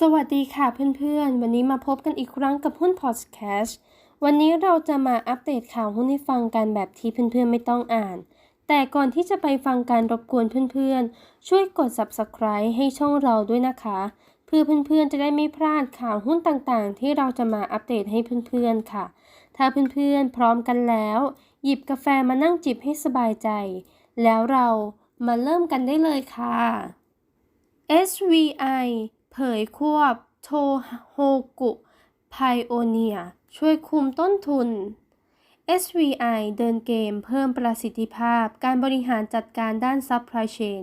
สวัสดีค่ะเพื่อนๆ วันนี้มาพบกันอีกครั้งกับหุ้นพอดแคสต์วันนี้เราจะมาอัปเดตข่าวหุ้นให้ฟังกันแบบที่เพื่อนๆไม่ต้องอ่าน แต่ก่อนที่จะไปฟังการรบกวนเพื่อนๆ ช่วยกด subscribe ให้ช่องเราด้วยนะคะ เพื่อเพื่อนๆจะได้ไม่พลาดข่าวหุ้นต่างๆ ที่เราจะมาอัปเดตให้เพื่อนๆค่ะ ถ้าเพื่อนๆพร้อมกันแล้ว หยิบกาแฟมานั่งจิบให้สบายใจ แล้วเรามาเริ่มกันได้เลยค่ะ SVI เผยควบโทโฮกุไพโอเนียช่วยคุมต้นทุน SVI เดินเกมเพิ่มประสิทธิภาพ การบริหารจัดการด้านซัพพลายเชน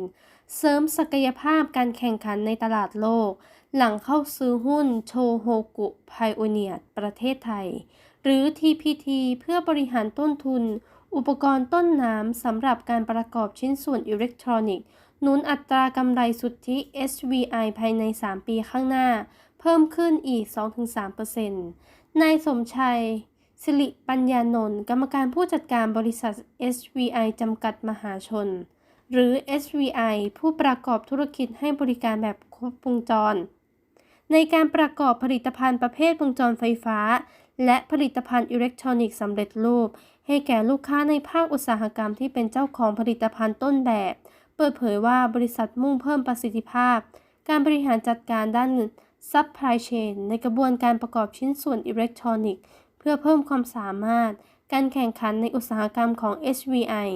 เสริมศักยภาพการแข่งขันในตลาดโลก หลังเข้าซื้อหุ้นโชโฮกุไพโอเนียประเทศไทย หรือ TPT เพื่อบริหารต้นทุน อุปกรณ์ต้นน้ำสำหรับการประกอบชิ้นส่วนอิเล็กทรอนิกส์หนุนอัตรากำไรสุทธิ SVI ภายใน 3 ปีข้างหน้า เพิ่มขึ้นอีก 2-3%นายสมชัย สิริปัญญานนท์กรรมการผู้จัดการบริษัท SVI จำกัดมหาชน หรือ SVI ผู้ประกอบธุรกิจให้บริการแบบครบวงจร ในการประกอบผลิตภัณฑ์ประเภทวงจรไฟฟ้า และผลิตภัณฑ์อิเล็กทรอนิกส์สำเร็จรูป ให้แก่ลูกค้าในภาคอุตสาหกรรมที่เป็นเจ้าของผลิตภัณฑ์ต้นแบบ เปิดเผยว่าบริษัทมุ่งเพิ่มประสิทธิภาพ การบริหารจัดการด้านซัพพลายเชนในกระบวนการประกอบชิ้นส่วนอิเล็กทรอนิกส์ เพื่อเพิ่มความสามารถ การแข่งขันในอุตสาหกรรมของ HVI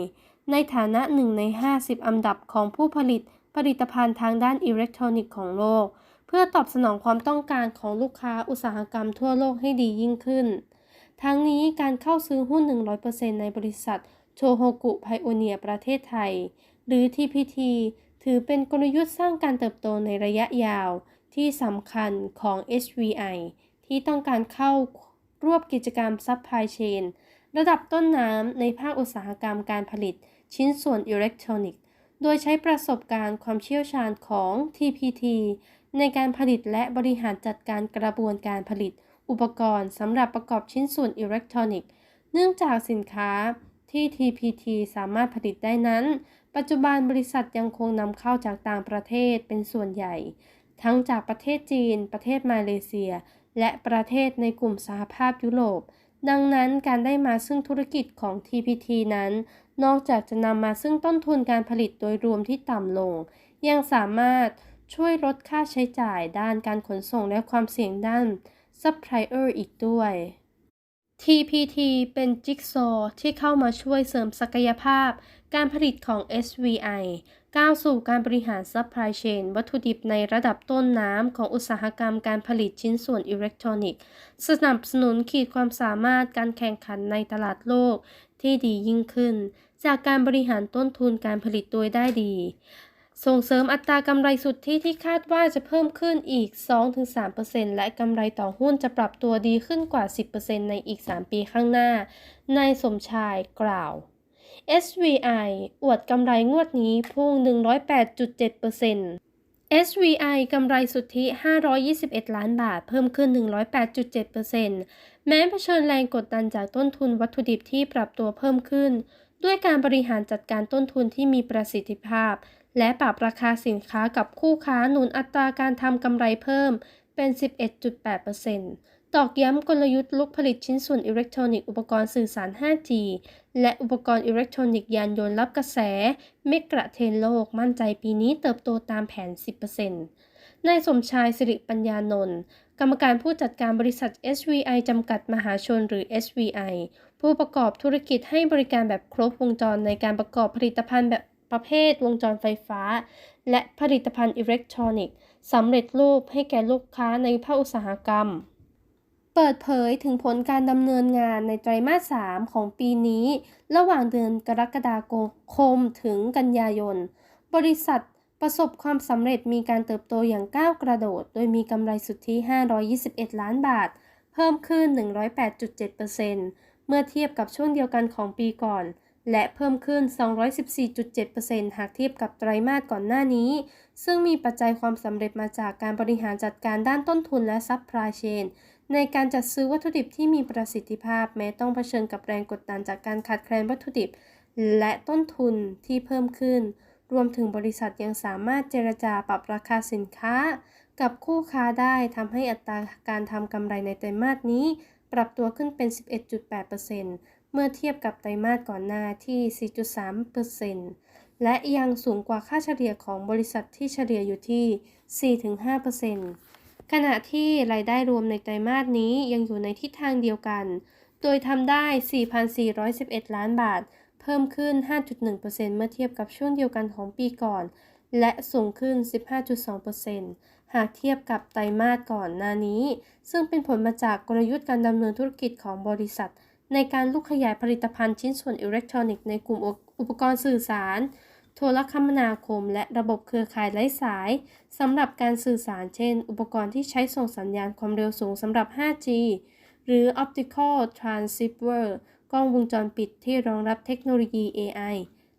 ในฐานะหนึ่งใน 50 อันดับของผู้ผลิตผลิตภัณฑ์ทางด้านอิเล็กทรอนิกส์ของโลก เพื่อตอบสนองความต้องการของลูกค้าอุตสาหกรรมทั่วโลกให้ดียิ่งขึ้น ทั้งนี้การเข้าซื้อหุ้น 100%ในบริษัทโชโฮกุไพโอเนียประเทศไทย หรือ TPT ถือเป็นกลยุทธ์สร้างการเติบโตในระยะยาวที่สำคัญของ HVI ที่ต้องการเข้ารวบกิจกรรมซัพพลายเชนระดับต้นน้ำในภาคอุตสาหกรรมการผลิตชิ้นส่วนอิเล็กทรอนิกส์ โดยใช้ประสบการณ์ความเชี่ยวชาญของ TPT ในการผลิตและบริหารจัดการกระบวนการผลิต อุปกรณ์สำหรับประกอบชิ้นส่วนอิเล็กทรอนิกส์ เนื่องจากสินค้าที่ TPT สามารถผลิตได้นั้น ปัจจุบันบริษัทยังคงนำเข้าจากต่างประเทศเป็นส่วนใหญ่ ทั้งจากประเทศจีน ประเทศมาเลเซีย และประเทศในกลุ่มสหภาพยุโรป ดังนั้นการได้มาซึ่งธุรกิจของ TPT นั้น นอกจากจะนำมาซึ่งต้นทุนการผลิตโดยรวมที่ต่ำลง ยังสามารถช่วยลดค่าใช้จ่ายด้านการขนส่งและความเสี่ยงด้านซัพพลายเออร์อีกด้วย TPT เป็นจิ๊กซอที่เข้ามาช่วยเสริมศักยภาพ การผลิตของ SVI ก้าวสู่การบริหารซัพพลายเชนวัตถุดิบในระดับต้นน้ำของอุตสาหกรรมการผลิตชิ้นส่วนอิเล็กทรอนิกส์ สนับสนุนขีดความสามารถการแข่งขันในตลาดโลกที่ดียิ่งขึ้น จากการบริหารต้นทุนการผลิตโดยได้ดี ส่งเสริมอัตรากำไรสุทธิที่คาดว่าจะเพิ่มขึ้นอีก 2-3%และกำไรต่อหุ้นจะปรับตัวดีขึ้นกว่า 10%ในอีก 3 ปีข้างหน้า นายสมชายกล่าว SVI อวดกำไรงวดนี้พุ่ง 108.7% SVI กำไรสุทธิ 521 ล้านบาท เพิ่มขึ้น 108.7%แม้เผชิญแรงกดดันจากต้นทุนวัตถุดิบที่ปรับตัวเพิ่มขึ้น ด้วยการบริหารจัดการต้นทุนที่มีประสิทธิภาพ และปรับราคาสินค้ากับคู่ค้าหนุนอัตราการทำกำไรเพิ่มเป็น 11.8%ตอกย้ำกลยุทธ์ลุกผลิตชิ้นส่วนอิเล็กทรอนิกส์อุปกรณ์สื่อสาร 5G และอุปกรณ์อิเล็กทรอนิกส์ยานยนต์รับกระแส เมกะเทนโลกมั่นใจปีนี้เติบโตตามแผน 10%นายสมชายสิริปัญญานนท์กรรมการผู้จัดการบริษัท SVI จำกัดมหาชนหรือ SVI ผู้ประกอบธุรกิจให้บริการแบบครบวงจรในการประกอบผลิตภัณฑ์แบบ ประเภทวงจรไฟฟ้า และผลิตภัณฑ์อิเล็กทรอนิกส์สำเร็จรูปให้แก่ลูกค้าในภาคอุตสาหกรรม เปิดเผยถึงผลการดำเนินงานในไตรมาส 3 ของปีนี้ ระหว่างเดือนกรกฎาคมถึงกันยายน บริษัทประสบความสำเร็จมีการเติบโตอย่างก้าวกระโดด โดยมีกำไรสุทธิ 521 ล้านบาท เพิ่มขึ้น 108.7%เมื่อเทียบกับช่วงเดียวกันของปีก่อน และเพิ่มขึ้น 214.7%หากเทียบกับไตรมาสก่อนหน้านี้ ซึ่งมีปัจจัยความสำเร็จมาจากการบริหารจัดการด้านต้นทุนและซัพพลายเชนในการจัดซื้อวัตถุดิบที่มีประสิทธิภาพแม้ต้องเผชิญกับแรงกดดันจากการขาดแคลนวัตถุดิบ และต้นทุนที่เพิ่มขึ้น รวมถึงบริษัทยังสามารถเจรจาปรับราคาสินค้า กับคู่ค้าได้ทำให้อัตราการทำกำไรในไตรมาสนี้ ปรับตัวขึ้นเป็น 11.8%เมื่อเทียบกับไตรมาสก่อนหน้าที่ 4.3%และยังสูงกว่าค่าเฉลี่ยของบริษัทที่เฉลี่ยอยู่ที่ 4-5%ขณะที่รายได้รวมในไตรมาสนี้ยังอยู่ในทิศทางเดียวกัน โดยทำได้ 4,411 ล้านบาท เพิ่มขึ้น 5.1%เมื่อเทียบกับช่วงเดียวกันของปีก่อน และสูงขึ้น 15.2%หากเทียบกับไตรมาสก่อนหน้านี้ ซึ่งเป็นผลมาจากกลยุทธ์การดำเนินธุรกิจของบริษัท ในการลุกขยายผลิตภัณฑ์ชิ้นส่วนอิเล็กทรอนิกส์ในกลุ่มอุปกรณ์สื่อสาร โทรคมนาคม และระบบเครือข่ายไร้สายสำหรับการสื่อสารเช่น อุปกรณ์ที่ใช้ส่งสัญญาณความเร็วสูงสำหรับ 5G หรือ Optical Transceiver กล้องวงจรปิดที่รองรับเทคโนโลยี AI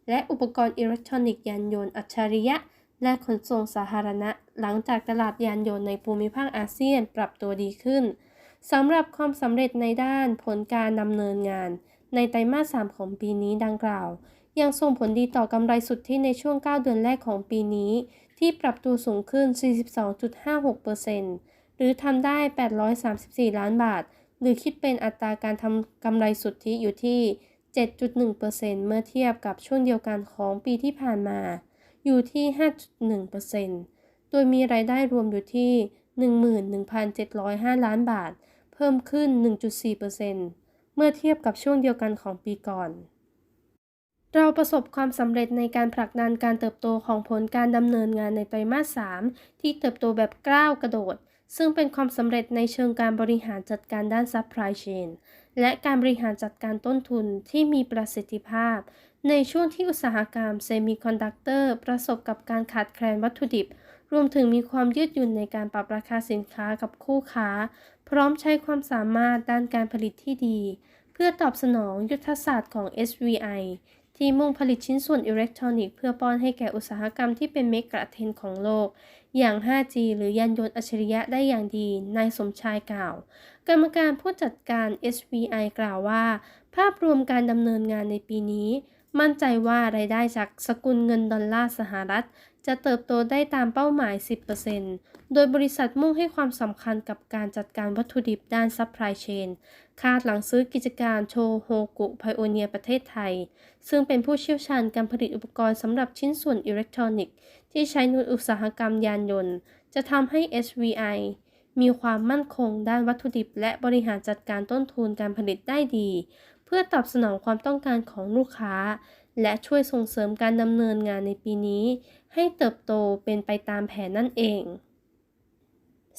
และอุปกรณ์อิเล็กทรอนิกส์ยานยนต์อัจฉริยะ และขนส่งสาธารณะ หลังจากตลาดยานยนต์ในภูมิภาคอาเซียนปรับตัวดีขึ้น สำหรับความสำเร็จในด้านผลการดำเนินงาน ในไตรมาส 3 ของปีนี้ดังกล่าว ยังส่งผลดีต่อกำไรสุทธิในช่วง 9 เดือนแรกของปีนี้ ที่ปรับตัวสูงขึ้น 42.56%หรือทำได้ 834 ล้านบาท หรือคิดเป็นอัตราการทำกำไรสุทธิอยู่ที่ 7.1%เมื่อเทียบกับช่วงเดียวกันของปีที่ผ่านมา อยู่ที่ 5.1%โดยมีรายได้รวมอยู่ที่ 11,705 ล้านบาท เพิ่มขึ้น 1.4%เมื่อเทียบกับช่วงเดียวกันของปีก่อน เราประสบความสำเร็จในการผลักดันการเติบโตของผลการดำเนินงานในไตรมาส 3 ที่เติบโตแบบก้าวกระโดด ซึ่งเป็นความสำเร็จในเชิงการบริหารจัดการด้าน supply chain และการบริหารจัดการต้นทุนที่มีประสิทธิภาพ ในช่วงที่อุตสาหกรรมเซมิคอนดักเตอร์ประสบกับการขาดแคลนวัตถุดิบ รวมถึงมีความยืดหยุ่นในการปรับราคาสินค้ากับคู่ค้า พร้อมใช้ความสามารถด้านการผลิตที่ดี เพื่อตอบสนองยุทธศาสตร์ของ SVI ที่มุ่งผลิตชิ้นส่วนอิเล็กทรอนิกส์เพื่อป้อนให้แก่อุตสาหกรรมที่เป็นเมกะเทนของโลก อย่าง 5G หรือยานยนต์อัจฉริยะได้อย่างดี นายสมชายกล่าว กรรมการผู้จัดการ SVI กล่าวว่า ภาพรวมการดำเนินงานในปีนี้ มั่นใจว่ารายได้จากสกุลเงินดอลลาร์สหรัฐ จะเติบโตได้ตามเป้าหมาย 10%โดยบริษัทมุ่งให้ความสำคัญกับการจัดการวัตถุดิบด้านซัพพลายเชนคาดหลังซื้อกิจการโชโฮกุไพโอเนียประเทศไทย ซึ่งเป็นผู้เชี่ยวชาญการผลิตอุปกรณ์สำหรับชิ้นส่วนอิเล็กทรอนิกส์ ที่ใช้ในอุตสาหกรรมยานยนต์ จะทำให้ SVI มีความมั่นคงด้านวัตถุดิบและบริหารจัดการต้นทุนการผลิตได้ดี เพื่อตอบสนองความต้องการของลูกค้า และช่วยส่งเสริมการดำเนินงานในปีนี้ ให้เติบโตเป็นไปตามแผนนั่นเอง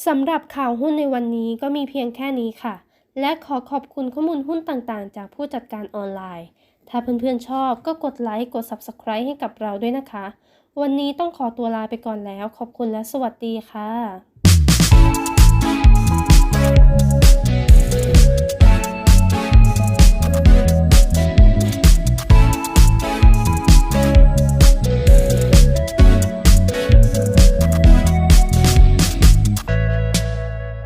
สำหรับข่าวหุ้นในวันนี้ก็มีเพียงแค่นี้ค่ะ และขอขอบคุณข้อมูลหุ้นต่างๆ จากผู้จัดการออนไลน์ ถ้าเพื่อนๆชอบก็กดไลค์ กด Subscribe ให้กับเราด้วยนะคะ วันนี้ต้องขอตัวลาไปก่อนแล้ว ขอบคุณและสวัสดีค่ะ